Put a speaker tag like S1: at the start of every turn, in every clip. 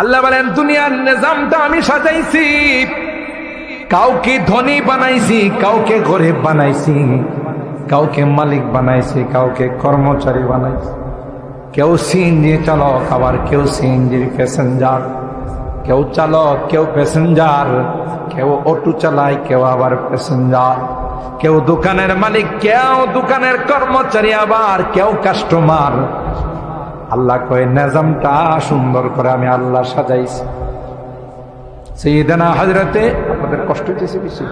S1: আল্লাহ বলেন, দুনিয়ার নিজামটা আমি সাজাইছি। কাউকে ধনী বানাইছি, কাউকে গরিব বানাইছি, কাউকে মালিক বানাইছি, কাউকে কর্মচারী বানাইছি। কেউ সিএনজি চালক, আবার কেউ সিএনজির প্যাসেঞ্জার কেউ চালক, কেউ প্যাসেঞ্জার কেউ অটো চালায়, কেউ আবার প্যাসেঞ্জার কেউ দোকানের মালিক, কেউ দোকানের কর্মচারী আবার, কেউ কাস্টমার আল্লাহ কয়ে, নিজামটা সুন্দর করে আমি আল্লাহ সাজাইছি। সৈয়দানা হাজরতে আপনাদের কষ্ট হইতেছে বেশি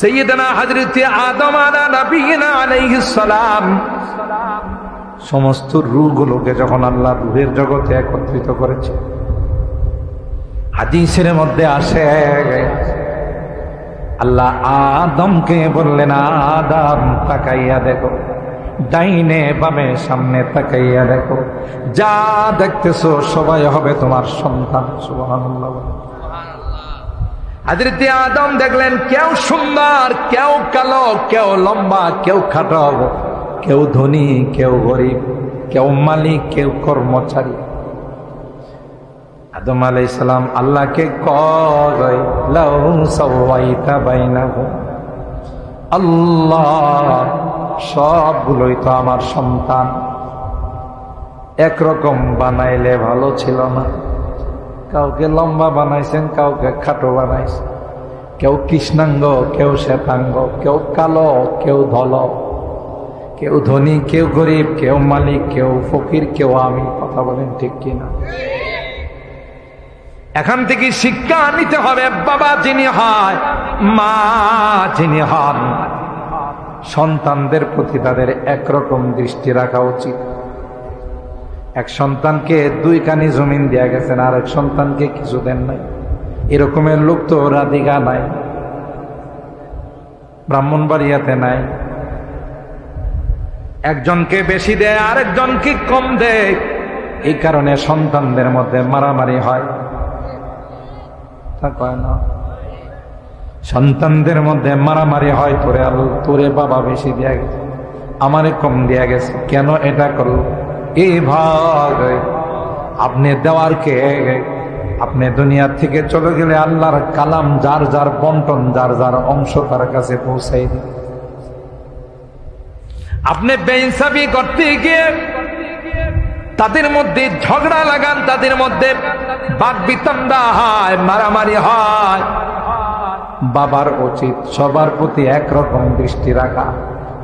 S1: সৈয়দানা হাজরতে আদম আলা নবীনা আলাইহিস সালাম, সমস্ত রুগুলোকে যখন আল্লাহ রুহের জগতে একত্রিত করেছে, হাদিসের মধ্যে আসে, আল্লাহ আদমকে বললেন, আদম, তাকাইয়া দেখো। ডাইনে বামে সামনে তাকাইয়া দেখো। যা দেখতেছো সবাই হবে তোমার সন্তান, সুবহানাল্লাহ হাজরতে আদম দেখলেন, কেউ সুন্দর, কেউ কালো, কেউ লম্বা, কেউ খাটো, কেউ ধনী, কেউ গরিব, কেউ মালিক, কেউ কর্মচারী। আদম আলাই সালাম আল্লাহকে কয় আল্লাহ। সবগুলোই তো আমার সন্তান। একরকম বানাইলে ভালো ছিল না। কাউকে লম্বা বানাইছেন, কাউকে খাটো বানাইছেন। কেউ কৃষ্ণাঙ্গ, কেউ শ্বেতাঙ্গ, কেউ কালো, কেউ ধল। কেউ ধনী, কেউ গরিব, কেউ মালিক, কেউ ফকির, কেউ আমি, কথা বলেন ঠিক কিনা? এখান থেকে শিক্ষা নিতে হবে, বাবা যিনি হয়, মা যিনি হন। সন্তানদের প্রতি তাদের একরকম দৃষ্টি রাখা উচিত। এক সন্তানকে দুই কানি জমিন দেয়া গেছেন, আর এক সন্তানকে কিছু দেন নাই। এরকমের লোক তো রাধিকা নাই, ব্রাহ্মণবাড়িয়াতে নাই। একজনকে বেশি দেয়, আরেকজনকে কম দেয়। এই কারণে সন্তানদের মধ্যে মারামারি হয়। তা কয় না। সন্তানদের মধ্যে মারামারি হয়, তোরে আলু, তোরে বাবা বেশি দেয়া গেছে, আমারে কম দেয়া গেছে, কেন এটা করল? এই ভাগ আপনি দেওয়ার কে? আপনি দুনিয়া থেকে চলে গেলে আল্লাহর কালাম যার যার বন্টন, যার যার অংশ তার কাছে পৌঁছাই দিন আপনি বেইনসাফি করতে গিয়ে তাদের মধ্যে ঝগড়া লাগান, তাদের মধ্যে বাক বিতণ্ডা হয়, মারামারি হয়। বাবার উচিত সবার প্রতি একরকম দৃষ্টি রাখা।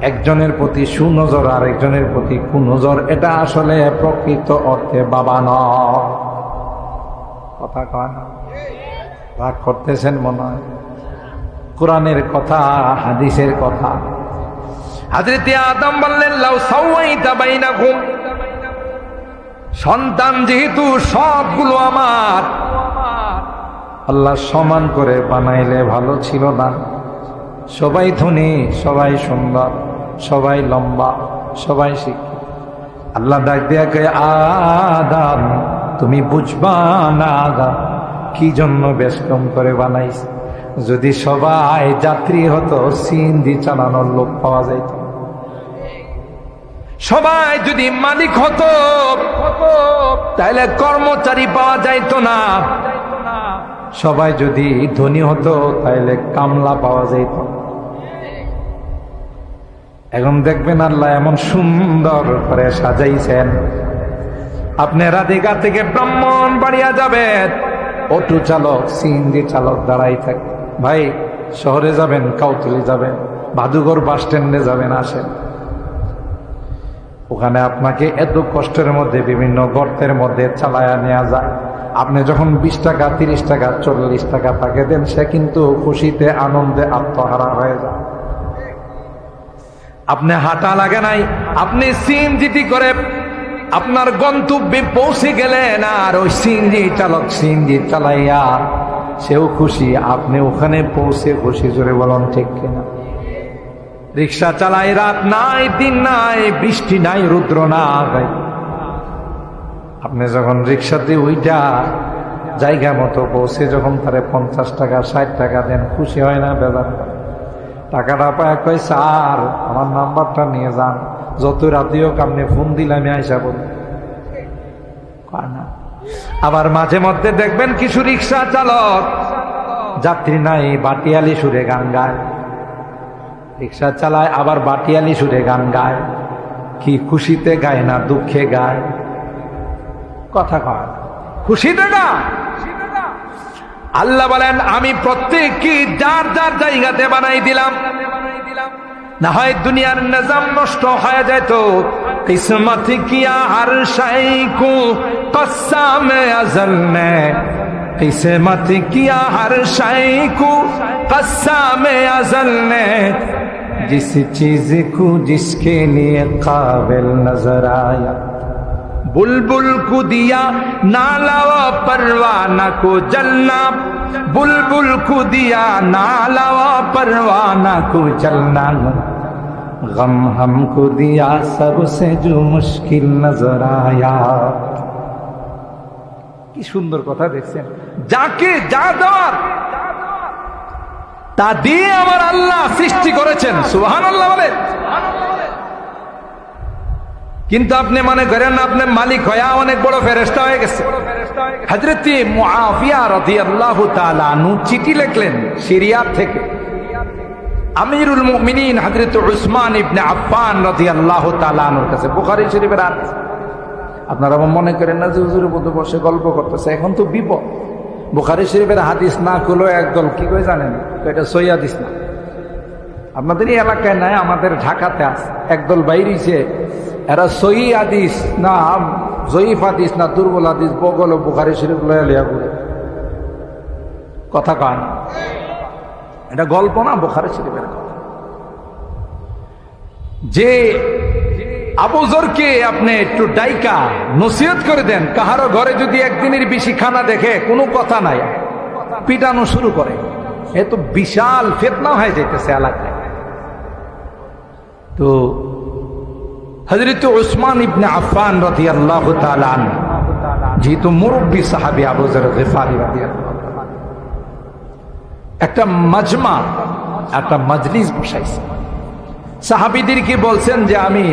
S1: একজনের প্রতি সুনজর আর একজনের প্রতি কুনজর, এটা আসলে প্রকৃত অর্থে বাবা নয়। কথা কয় না করতেছেন মনে হয়। কোরআনের কথা, হাদিসের কথা। আদম বললেন, লাউ সন্তান যেহেতু সবগুলো আমার আল্লাহ সমান করে বানাইলে ভালো ছিল না। সবাই ধনী, সবাই সুন্দর, সবাই লম্বা, সবাই শিক্ষিত। আল্লাহ ডাক দিয়া কে আদাম তুমি বুঝবা না আদাম কি জন্য বেশকম করে বানাইছে? যদি সবাই যাত্রী হতো সিন্দি চালানোর লোক পাওয়া যাইত। সবাই যদি মালিক হতো তাহলে কর্মচারী পাওয়া যাইতো না। সবাই যদি ধনী হতো তাহলে কামলা পাওয়া যাইত এখন দেখবেন আল্লাহ এমন সুন্দর করে সাজাইছেন। আপনি রাধিকা থেকে ব্রাহ্মণ বাড়িয়া যাবেন। অটো চালক, সিএনজি চালক দাঁড়াই থাকে। ভাই, শহরে যাবেন, কাউতলি যাবেন ভাদুগর বাস স্ট্যান্ডে যাবেন, আসেন। ওখানে আপনাকে এত কষ্টের মধ্যে, বিভিন্ন গর্তের মধ্যে চালায়া নেওয়া যায়। আপনি যখন বিশ টাকা, তিরিশ টাকা, চল্লিশ টাকা তাকে দেন, সে কিন্তু খুশিতে, আনন্দে আত্মহারা হয়ে যায়। আপনি হাঁটা লাগে নাই, আপনি সিএনজিটি করে আপনার গন্তব্যে পৌঁছে গেলেন আর ওই সিএনজি চালক সিএনজি চালাইয়া সেও খুশি, আপনি ওখানে পৌঁছে খুশি জোরে বলুন, ঠিক কিনা? রিক্সা চালাই রাত নাই, দিন নাই, বৃষ্টি নাই, রুদ্র নাই। আপনি যখন রিক্সাতে ওইটা জায়গা মতো পৌঁছে যখন তারে পঞ্চাশ টাকা, ষাট টাকা দেন, খুশি হয় না, বেজার টাকাটা পায়, কয়, স্যার, আমার নাম্বারটা নিয়ে যান। যত রাতেও আপনি ফোন দিলে আমি আইসা বলি না। আবার মাঝে মধ্যে দেখবেন কিছু রিক্সা চালক, যাত্রী নাই, বাটিয়ালি সুরে গান গায়। রিক্সা চালায়, আবার বাটিয়ালি সুরে গান গায়। কি খুশিতে গায় না দুঃখে গায়। কথা কয় খুশিতে না আল্লাহ বলেন আমি প্রত্যেককে যার যার জায়গাতে বানাই দিলাম না হয় দুনিয়ার নিজাম নষ্ট হয়ে যেত কিসমত কিয়া হর শাই কো কসাম আজল নে किस्मत किया हर शाय को कस्साम अजल ने जिस चीज को जिसके लिए काबिल नजर आया बुलबुल को दिया नाला व परवाना को जलना बुलबुल को दिया नाला व परवाना को जलना गम हमको दिया सबसे जो मुश्किल नजर आया কি সুন্দর কথা দেখছেন যাকে যা দেওয়ার তা দিয়ে আমার আল্লাহ সৃষ্টি করেছেন সুহান আল্লাহ বলে কিন্তু আপনি মনে করেন আপনি মালিক হয়া অনেক বড় ফেরেস্তা হয়ে গেছে। হজরত মুআফিয়া রাদিয়াল্লাহু তাআলা নু চিঠি লিখলেন সিরিয়া থেকে। আমিরুল মুমিনিন হযরত উসমান ইবনে আফফান রাদিয়াল্লাহু তাআলা আনুর কাছে, বুখারী শরীফের হাদিস। আপনারা মনে করেন না যে হুজুরের মধ্যে বসে গল্প করতেছে, এখন তো বিপদ। বুখারি শরীফের হাদিস না করল একদল কি করে জানেন? এটা সই হাদিস না। আপনাদের এই এলাকায় নাই, আমাদের ঢাকাতে আছে। একদল বাইরেছে এরা সই আদিস না জয়ীফ আদিস না দুর্বল হাদিস, বগল বুখারি শরীফ লয়া লিয়া করে কথা কান? এটা গল্প না, বুখারি শরীফের কথা যে আবুজরকে আপনি একটু ডাইকা নসিহত করে দেন কাহারো ঘরে যদি একদিনের বেশি খানা দেখে, কোনো কথা নাই। পিটানো শুরু করে। এ তো বিশাল ফেতনা হয়ে যেতেছে এলাকায়। তো হজরত ওসমান ইবনে আফান রতি আল্লাহ তালান যেহেতু মুরব্বী সাহাবি আবুজর গেফারি একটা মাজমা, একটা মজলিস বসাইছে। সাহাবিদেরকে বলছেন যে আমি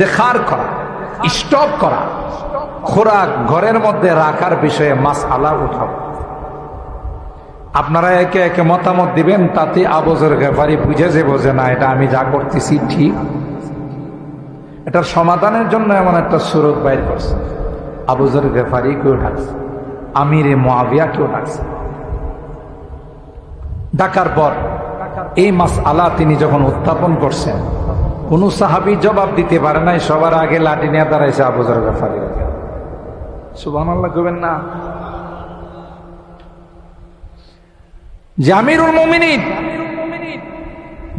S1: দেখার করা স্টক করা, খোরাক ঘরের মধ্যে রাখার বিষয়ে মাস আলা উঠাব। আপনারা একে একে মতামত দিবেন, তাতে আবজের ব্যাপারে বুঝে যে বোঝে না, এটা আমি যা করতেছি ঠিক। এটার সমাধানের জন্য এমন একটা সুরত বাইর করছে। আবুজের কেউ ডাকছে, আমিরে মোয়াবিয়া কেউ ডাকছে। ডাকার পর এই মাস আলা তিনি যখন উত্থাপন করছেন, কোন সাহাবি জবাব দিতে পারে নাই, সবার আগে লাঠি নিয়ে দাঁড়াইছে আবুজর গাফারি। আল্লাহ কবেন না। জামিরুল মমিনিন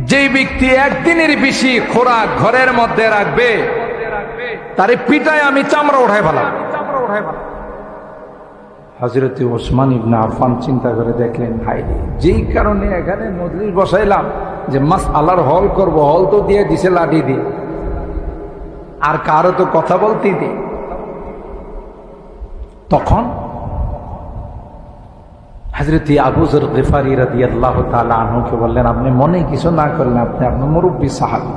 S1: যেই ব্যক্তি একদিনের বেশি খোরাক ঘরের মধ্যে রাখবে, তারে পিটায় আমি চামড়া উঠাই ফেলাম হজরত ওসমান ইবনা আফান চিন্তা করে দেখলেন ভাই যেই কারণে এখানে মজলিস বসাইলাম যে মাস আল্লাহর হল করব, হল তো দিয়ে দিছে লাঠি দিয়ে। আর কারও তো কথা বলতেই দি। তখন হাজরতি আবুজর গেফারি রাদি আল্লাহ আনহুকে বললেন, আপনি মনে কিছু না করলেন আপনি আপনার মুরব্বী সাহাবি।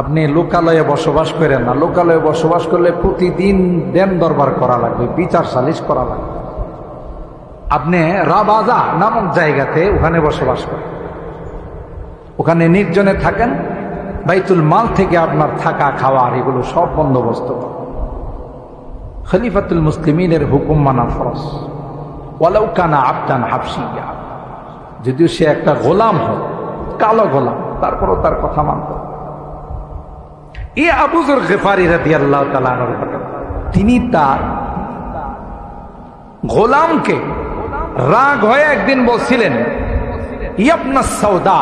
S1: আপনি লোকালয়ে বসবাস করেন না। লোকালয়ে বসবাস করলে প্রতিদিন দেন দরবার করা লাগবে, বিচার সালিশ করা লাগবে। আপনি রাবাজা নামক জায়গাতে ওখানে বসবাস করেন। ওখানে নির্জনে থাকেন, বাইতুল মাল থেকে আপনার থাকা খাওয়ার এগুলো সব বন্দোবস্ত খলিফাতুল মুসলিমিনের হুকুম মানা ফরস ওয়ালাউ কানা আবদান হাফসিয়া। যদিও সে একটা গোলাম হয় কালো গোলাম, তারপরও তার কথা মানত। এ আবুজর গেফারি রাদি আল্লাহ তিনি তার গোলামকে রাগ হয়ে একদিন বলছিলেন ইয়াপনা সৌদা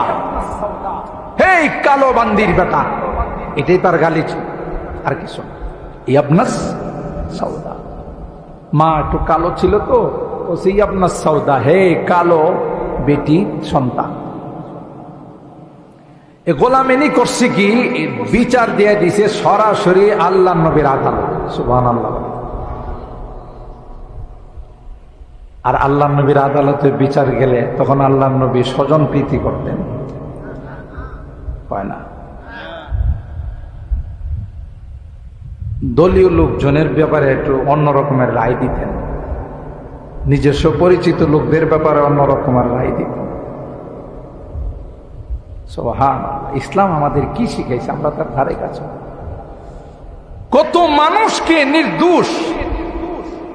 S1: হে কালো বান্দির বেটা, এটাই তার গালি ছিল, আর কিছু ইয়াবনাস সৌদা মা একটু কালো ছিল তো সেই আপনার সৌদা হে কালো বেটি সন্তান। এ গোলামেনি করছে কি? বিচার দিয়ে দিছে সরাসরি আল্লাহ নবীর আদালত। সুবাহ আল্লাহ আর আল্লাহ নবীর আদালতে বিচার গেলে তখন আল্লাহ নবী স্বজন প্রীতি করতেন। হয় না? দলীয় লোকজনের ব্যাপারে একটু অন্য রকমের রায় দিতেন। নিজস্ব পরিচিত লোকদের ব্যাপারে অন্যরকম আর রায় দিব হ্যাঁ ইসলাম আমাদের কি শিখাইছে? আমরা তার ধারে কাছে। কত মানুষকে নির্দোষ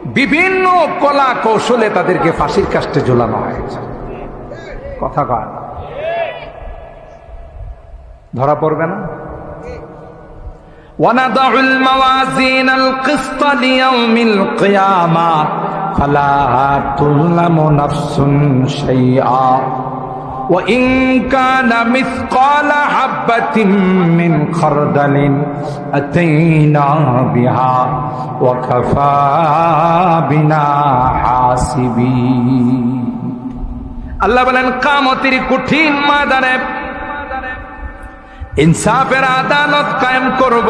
S1: বিভিন্ন কলা কৌশলে তাদেরকে ফাঁসির কাস্টে ঝোলানো হয়েছে। কথা কয় ধরা পড়বে না? ওয়ানাদাউল মাওয়াজিন আল কিসত মিল কিয়ামা فلا تظلم نفس شيئا وإن كان مثقال حبة من خردل أتينا بها وكفى بنا حاسبين আল্লাহ বলেন কামতির কঠিন ময়দানে ইনসাফের আদালত কায়েম করব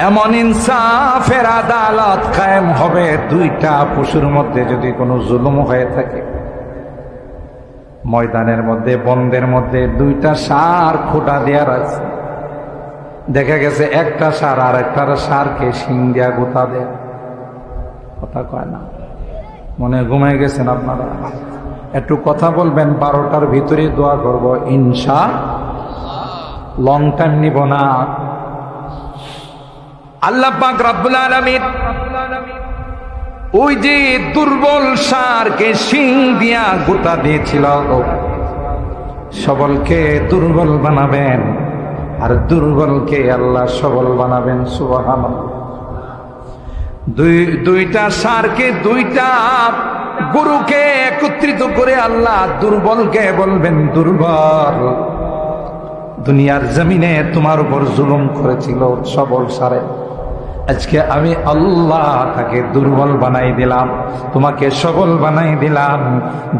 S1: এমন ইনসাফের আদালত কায়েম হবে দুইটা পশুর মধ্যে যদি কোনো জুলুম হয়ে থাকে। ময়দানের মধ্যে, বন্দের মধ্যে দুইটা সার খোটা দেওয়ার আছে। দেখা গেছে একটা সার আর একটা সারকে শিং দিয়া গোতা দেয়। কথা কয় না। মনে ঘুমাই গেছেন আপনারা? একটু কথা বলবেন, বারোটার ভিতরে দোয়া করব, ইনশা লং টাইম নিব না। আল্লাহ পাক রব্বুল আলামিন ওই যে দুর্বল সারকে শিং দিয়া গোটা দিয়েছিল। সবলকে দুর্বল বানাবেন আর দুর্বলকে আল্লাহ সবল বানাবেন সুবহান দুই, দুইটা সারকে দুইটা গুরুকে একত্রিত করে আল্লাহ দুর্বলকে বলবেন, দুর্বল। দুনিয়ার জমিনে তোমার উপর জুলুম করেছিল সবল সারে। আজকে আমি আল্লাহ তাকে দুর্বল বানাই দিলাম, তোমাকে সবল বানাই দিলাম।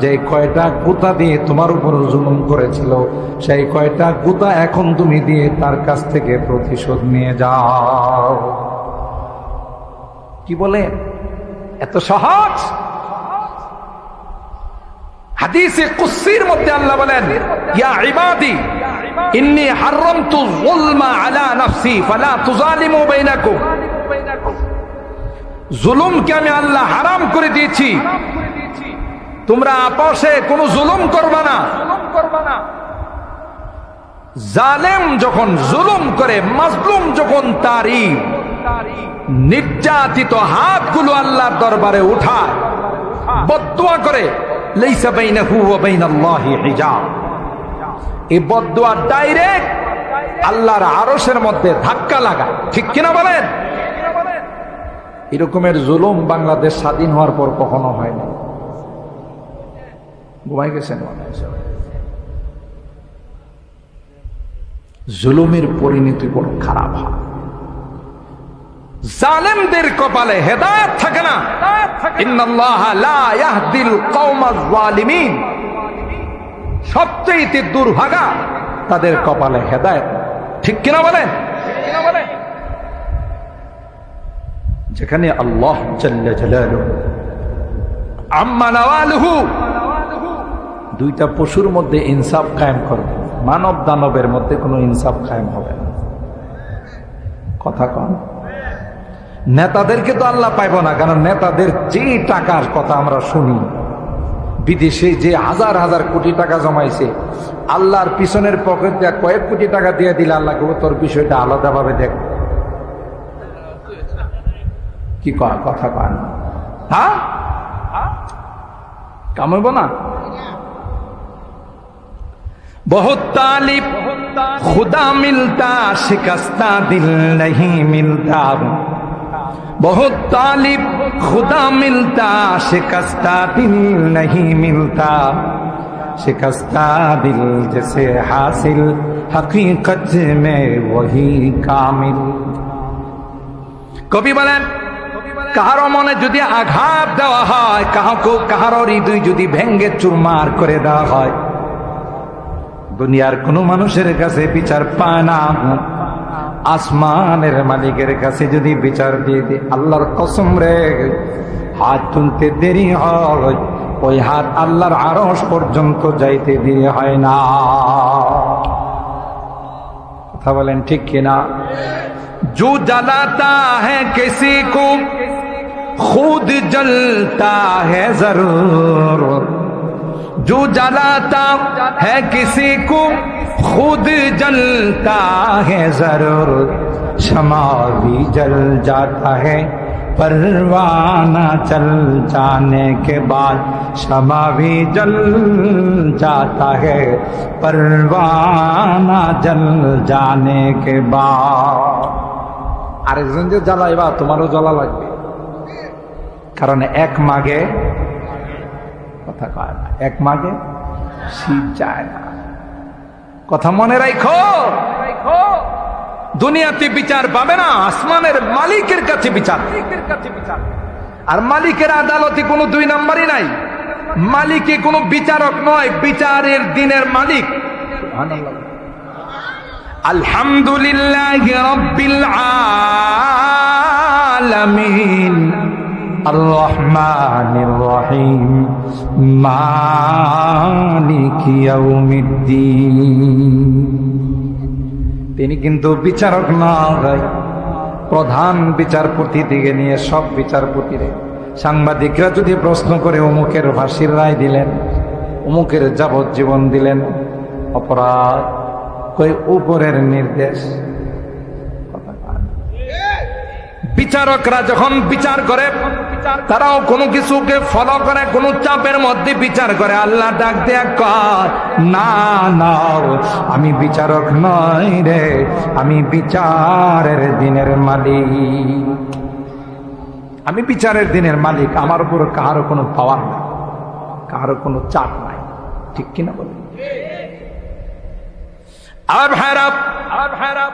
S1: যে কয়টা গুতা দিয়ে তোমার উপর জুলুম করেছিল, সেই কয়টা গুতা এখন তুমি দিয়ে তার কাছ থেকে প্রতিশোধ নিয়ে যাও। কি বলে? এত সহজ? হাদিসে কুসির মধ্যে আল্লাহ বলেন, ইয়া ইবাদি, ইন্নি হারামতু যুলমা আলা নাফসি, ফালা তুজালিমু বাইনাকুম। জুলুমকে আমি আল্লাহ হারাম করে দিয়েছি। তোমরা আপসে কোনো জুলুম করবা না। জালেম যখন জুলুম করে, মাজলুম যখন তারই নির্যাতিত হাতগুলো আল্লাহর দরবারে উঠায় বদুয়া করে আল্লাহর আরসের মধ্যে ধাক্কা লাগায়। ঠিক কিনা বলেন? এরকমের জুলুম বাংলাদেশ স্বাধীন হওয়ার পর কখনো হয় না ঘুমাই গেছেন। জুলুমের পরিণতি বড় খারাপ হয়। জালেমদের কপালে হেদায়ত থাকে না। সবচেয়ে দুর্ভাগা তাদের কপালে হেদায়ত। ঠিক কিনা বলেন? যেখানে আল্লাহ জাল্লা আম্মা নওয়ালুহু। দুইটা পশুর মধ্যে ইনসাফ কায়েম করবে মানব দানবের মধ্যে কোনো ইনসাফ কায়েম হবে না। কথা কন। নেতাদেরকে তো আল্লাহ পাইব না, কারণ নেতাদের যে টাকার কথা আমরা শুনি, বিদেশে যে হাজার হাজার কোটি টাকা জমাইছে, আল্লাহর পিছনের পকেট কয়েক কোটি টাকা দিয়ে দিলে আল্লাহকে তোর বিষয়টা আলাদাভাবে দেখ। কি কয় কথা কয় না হ্যাঁ কামাইব না बहुत तालिब खुदा मिलता शिकस्ता दिल नहीं मिलता बहुत तालिब खुदा मिलता शिकस्ता दिल नहीं मिलता शिकस्ता दिल जैसे हासिल हकीकत में वही कामिल কবি বলেন কাহারো মনে যদি আঘাত দেওয়া হয় কাহাকে কাহারো হৃদয় যদি ভেঙ্গে চুরমার করে দেওয়া হয় দুনিয়ার কোন মানুষের কাছে বিচার পায় না আসমানের মালিকের কাছে যদি বিচার দিয়ে দিই আল্লাহর কসম রে হাত তুলতে দেরি হয় ওই হাত আল্লাহর আরস পর্যন্ত যাইতে দেরি হয় না কথা বলেন ঠিক কিনা जो जलाता है किसी को खुद जलता है जरूर जो जलाता है किसी को खुद जलता है जरूर क्षमा भी जल जाता है परवाना चल जाने के बाद क्षमा भी जल जाता है परवाना जल जाने के बाद আরেকজন যে জ্বালাইবা তোমারও জ্বালা লাগবে কারণ এক মাগে, কথা কয় না, এক মাগে শীত যায় না। কথা মনে রাখো দুনিয়াতে বিচার পাবে না, আসমানের মালিকের কাছে বিচার। আর মালিকের আদালতে কোনো দুই নাম্বারই নাই। মালিকে কোনো বিচারক নয়, বিচারের দিনের মালিক। আলহামদুলিল্লাহ আলামিন। الرحمن الرحيم مالك يوم الدين তিনি কিন্তু বিচারক নয় প্রধান বিচারপতি দিকে নিয়ে সব বিচারপতিরে সাংবাদিকরা যদি প্রশ্ন করে অমুকের ফাঁসির রায় দিলেন অমুকের যাবজ্জীবন দিলেন অপরাধ কই উপরের নির্দেশ বিচারকরা যখন বিচার করে তারাও কোনো কিছুকে ফলো করে কোন চাপের মধ্যে বিচার করে। আল্লাহ ডাক দেয়া কর না না আমি বিচারক নই রে আমি বিচারের দিনের মালিক। আমি বিচারের দিনের মালিক আমার উপর কারও কোনো পাওয়ার নাই কারও কোনো চাপ নাই। ঠিক কিনা বলি আর ভাইরাপ আর ভাইরাপ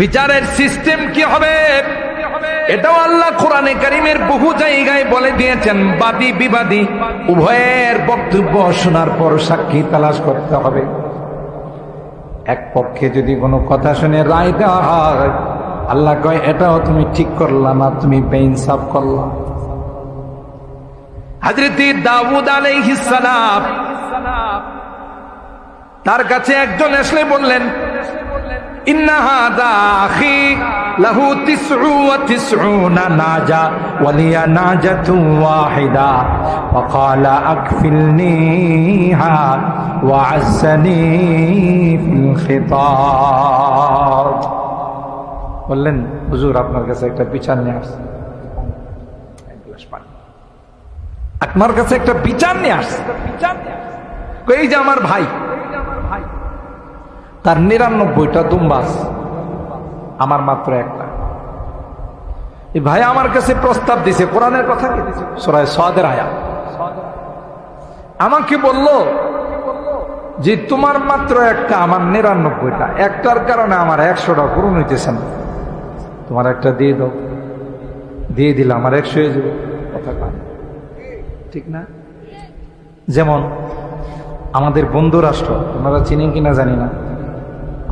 S1: বিচারের সিস্টেম কি হবে? এটাও আল্লাহ কোরআনে কারিমের বহু জায়গায় বলে দিয়েছেন, বাদী বিবাদী, উভয়ের বক্তব্য শোনার পর সাক্ষী তালাশ করতে হবে। এক পক্ষে যদি কোনো কথা শুনে রায় দেওয়া হয়, আল্লাহ কয়, এটাও তুমি ঠিক করলা না, তুমি বেইনসাফ করলা। হাজরতি দাউদ আলাইহিস সালাম তার কাছে একজন আসলে বললেন إن هذا أخي له تسع وتسعون ناجة ولي ناجة واحدة وقال أكفلنيها وعزني في الخطاب বললেন হুজুর আপনার কাছে একটা বিচার নিয়ে আসছে আপনার কাছে একটা বিচার নিয়ে আসছে এই যে আমার ভাই তার নিরানব্বইটা দুম্বাস আমার মাত্র একটা। ভাই আমার কাছে প্রস্তাব দিছে, কোরআনের কথা সরাই সাদের আয়া আমাকে বলল যে তোমার মাত্র একটা, আমার নিরানব্বইটা। একটার কারণে আমার একশোটা পূরণ হইতেছে না। তোমার একটা দিয়ে দাও। দিয়ে দিলে আমার একশো হয়ে যাবে। কথা ঠিক না? যেমন আমাদের বন্ধু রাষ্ট্র, আপনারা চিনেন কিনা জানি না।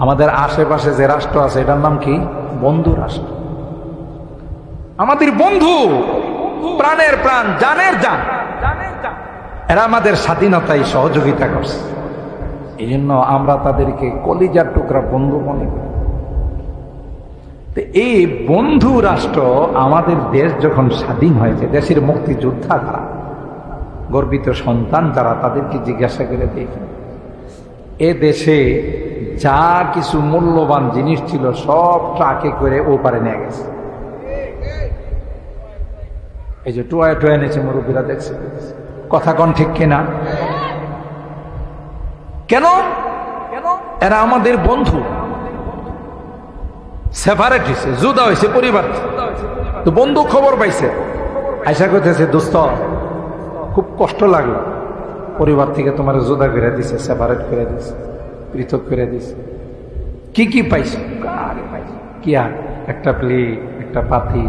S1: আমাদের আশেপাশে যে রাষ্ট্র আছে, এটার নাম কি? বন্ধু রাষ্ট্র। আমাদের বন্ধু, প্রাণের প্রাণ, জানের জান। এরা আমাদের স্বাধীনতায় সহযোগিতা করছে। এই জন্য আমরা তাদেরকে কলিজার টুকরা বন্ধু মনে করি। এই বন্ধু রাষ্ট্র আমাদের দেশ যখন স্বাধীন হয়েছে, দেশের মুক্তিযোদ্ধা তারা গর্বিত সন্তান যারা, তাদেরকে জিজ্ঞাসা করে দেখেন এ দেশে যা কিছু মূল্যবান জিনিস ছিল, সব ট্রাকে করে ও পারে নিয়ে গেছে। এই যে টুয়া টুয়া এনেছে মুরব্বীরা, দেখছে? কথা কন ঠিক কিনা? কেন? এরা আমাদের বন্ধু। সেপারেট হয়েছে জুদা হয়েছে পরিবার। তো বন্ধু খবর পাইছে। আশা করতেছে দোস্ত, খুব কষ্ট লাগল। পরিবার থেকে তোমার জুদা করে দিছে সেপারেট করে দিছে। পৃথক করে দিছে। কি কি পাইছো? কি আর? একটা প্লেট একটা পাতি,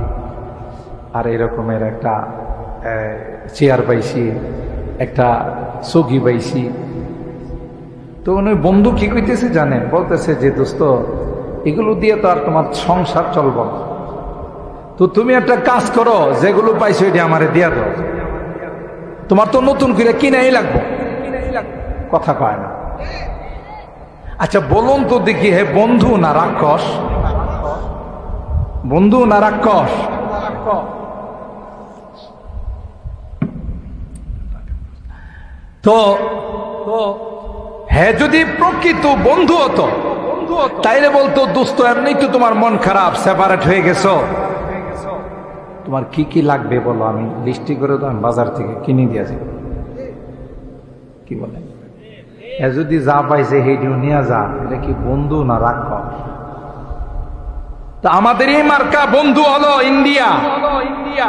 S1: আর এরকমের একটা চেয়ার পাইছি, একটা সগি পাইছি। তো উনি বন্ধু কি কইতেছে জানেন? বলতেছে যে, দোস্ত, এগুলো দিয়ে তো আর তোমার সংসার চলব না। তো তুমি একটা কাজ করো, যেগুলো পাইছো এটা আমারে দিয়া দাও। তোমার তো নতুন করে কিনাই লাগবো। কথা কয় না। আচ্ছা বলুন তো দেখি, হে বন্ধু না রাক্ষস? বন্ধু না রাক্ষস? তো হ্যাঁ যদি প্রকৃত বন্ধু হতো, তাইলে বলতো, দোস্ত, এমনি তো তোমার মন খারাপ সেপারেট হয়ে গেছো। তোমার কি কি লাগবে বলো, আমি লিস্টি করে তো আমি বাজার থেকে কিনে দিয়েছি কি বলে? এ যদি যা পাইছে সেইটিও নিয়ে যা এটা কি বন্ধু না তা আমাদের এই মার্কা বন্ধু হলো ইন্ডিয়া। ইন্ডিয়া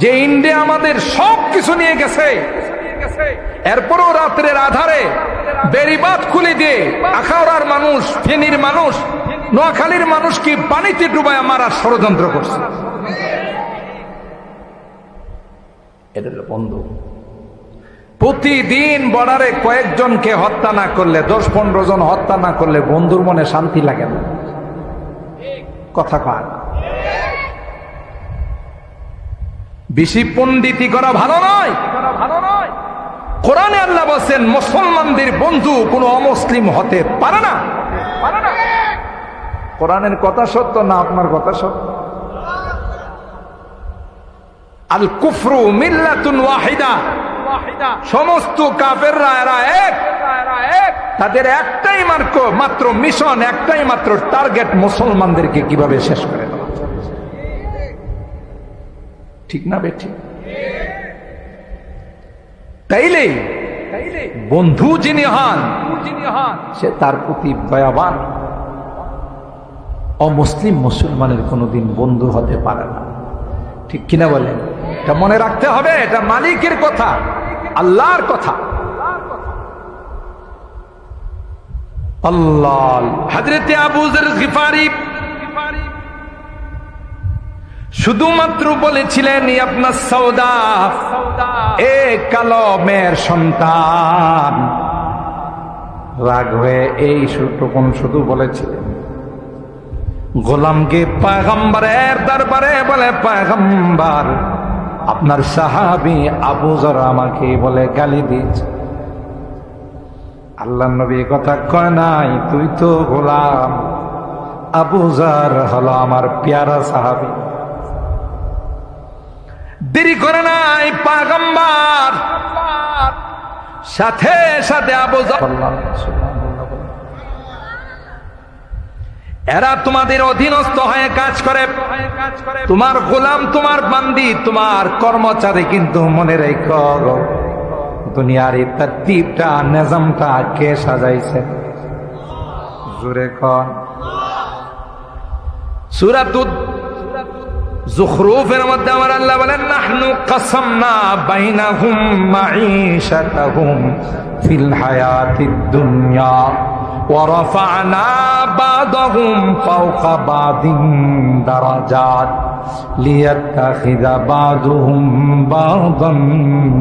S1: যে ইন্ডিয়া আমাদের সব কিছু নিয়ে গেছে। এরপরও রাত্রের আধারে বেরিবাদ খুলে দিয়ে আখাউড়ার মানুষ ফেনীর মানুষ নোয়াখালীর মানুষ কি পানিতে ডুবায় মারার ষড়যন্ত্র করছে? এটা বন্ধু। প্রতিদিন বর্ডারে কয়েকজনকে হত্যা না করলে, দশ পনেরো জন হত্যা না করলে বন্ধুর মনে শান্তি লাগে না। কথা কয়। বেশি পণ্ডিতি করা ভালো নয়। কোরআনে আল্লাহ বলছেন, মুসলমানদের বন্ধু কোনো অমুসলিম হতে পারে না। কোরআনের কথা সত্য না আপনার কথা সত্য? আল কুফরু মিল্লাতুন ওয়াহিদা। সমস্ত কাফেররা এরা এক। তাদের একটাই মার্ক মাত্র মিশন একটাই মাত্র টার্গেট মুসলমানদেরকে কীভাবে শেষ করে দেওয়া ঠিক না বেঠি? তাইলে বন্ধু যিনি হন সে তার প্রতি দয়াবান। অমুসলিম মুসলমানের কোনোদিন বন্ধু হতে পারে না। ঠিক কিনা বলেন? এটা মনে রাখতে হবে এটা মালিকের কথা। আল্লাহর কথা। শুধুমাত্র বলেছিলেন আপনার সৌদা এ কালমের সন্তান। রাগ হয়ে এই সুটুকুন শুধু বলেছিলেন। গোলামকে পায়গম্বরের দরবারে বলে, পায়গম্বর আপনার সাহাবি আবুজর আমাকে বলে গালি দিয়েছে। আল্লাহ নবী কথা কয় নাই, তুই তো গোলাম। আবুজার হলো আমার পেয়ারা সাহাবি। দেরি করে নাই, পাগম্বার। সাথে সাথে আবুজার এরা তোমাদের অধীনস্থ হয়ে কাজ করে। তোমার গোলাম, তোমার বান্দি, তোমার কর্মচারী কিন্তু মনে রেখ দুনিয়ার এই তরতিবটা, নিজামটা কে সাজাইছে? জোরে কন। সুরাতুদ, জুখরুফের মধ্যে আমার আল্লাহ বলেন, নাহনু কাসামনা বাইনাহুম মাঈশাতাহুম ফিল হায়াতিদ দুনিয়া। ورفعنا بعضهم فوق بعض درجات ليتخذ بعضهم بعضا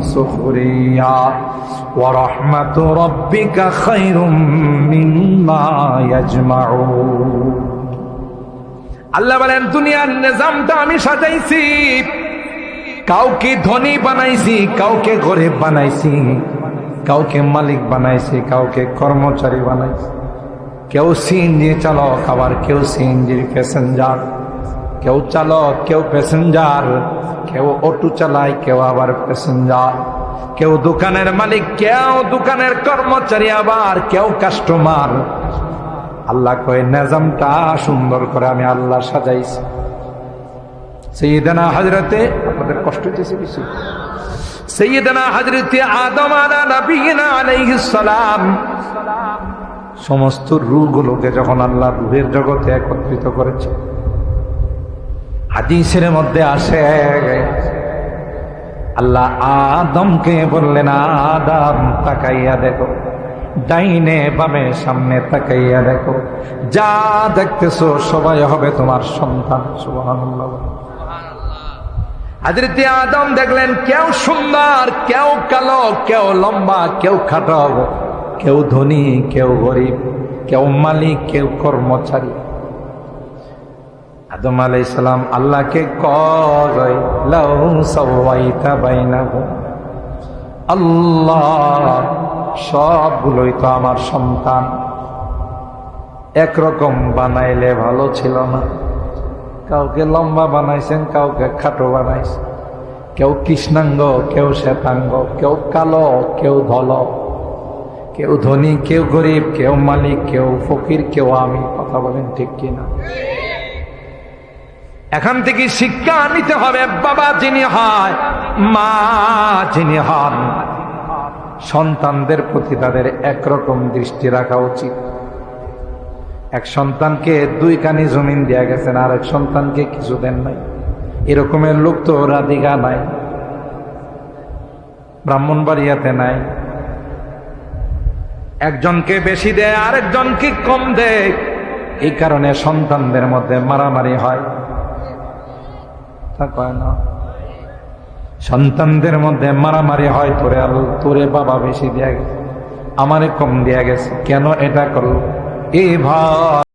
S1: سخريا ورحمة ربك خير مما يجمعون আল্লাহ বলেন দুনিয়ার নিজামটা আমি সাজাইছি কাউকে ধনী বানাইছি কাউকে গরিব বানাইছি কাউকে মালিক বানাইছি, কাউকে কর্মচারী বানাইছে। কেউ সিএনজি চালক, আবার কেউ সিএনজির প্যাসেঞ্জার। কেউ চালক, কেউ প্যাসেঞ্জার। কেউ অটো চালায়, কেউ আবার প্যাসেঞ্জার। কেউ দোকানের মালিক, কেউ দোকানের কর্মচারী আবার, কেউ কাস্টমার। আল্লাহ কয়ে, নেজামটা সুন্দর করে আমি আল্লাহ সাজাইছি। সেইদানা হাজরাতে আপনাদের কষ্ট হইতেছে কিছু। আদম সালাম। সমস্ত রূহগুলোকে যখন আল্লাহ রূহের জগতে একত্রিত করেছে, হাদিসের মধ্যে আসে, আল্লাহ আদমকে বললেন, আদম, তাকাইয়া দেখো, ডাইনে বামে সামনে তাকাইয়া দেখো, যা দেখতেছো সবাই হবে তোমার সন্তান। সুবহানাল্লাহ। হাজরতে আদম দেখলেন, কেউ সুন্দর, কেউ কালো, কেউ লম্বা, কেউ খাটো, কেউ ধনী, কেউ গরিব, কেউ মালিক, কেউ কর্মচারী। আদম আলাই সালাম আল্লাহকে আল্লাহ, সবগুলোই তো আমার সন্তান। একরকম বানাইলে ভালো ছিল না। কাউকে লম্বা বানাইছেন, কাউকে খাটো বানাইছেন। কেউ কৃষ্ণাঙ্গ, কেউ শ্বেতাঙ্গ, কেউ কালো, কেউ ধল। কেউ ধনী, কেউ গরিব, কেউ মালিক, কেউ ফকির, কেউ আমি কথা বলেন ঠিক কিনা? এখান থেকে শিক্ষা নিতে হবে, বাবা যিনি হয়, মা যিনি হন। সন্তানদের প্রতি তাদের একরকম দৃষ্টি রাখা উচিত। এক সন্তানকে দুই কানি জমিন দেয়া গেছেন, আর এক সন্তানকে কিছু দেন নাই। এরকমের লোক তো রাধিকা নাই, ব্রাহ্মণবাড়িয়াতে নাই। একজনকে বেশি দেয়, আরেকজনকে কম দেয়। এই কারণে সন্তানদের মধ্যে মারামারি হয়। না, সন্তানদের মধ্যে মারামারি হয়, তোরে আলো, তোরে বাবা বেশি দেয়া গেছে, আমারে কম দেয়া গেছে, কেন এটা করল? এ ভাই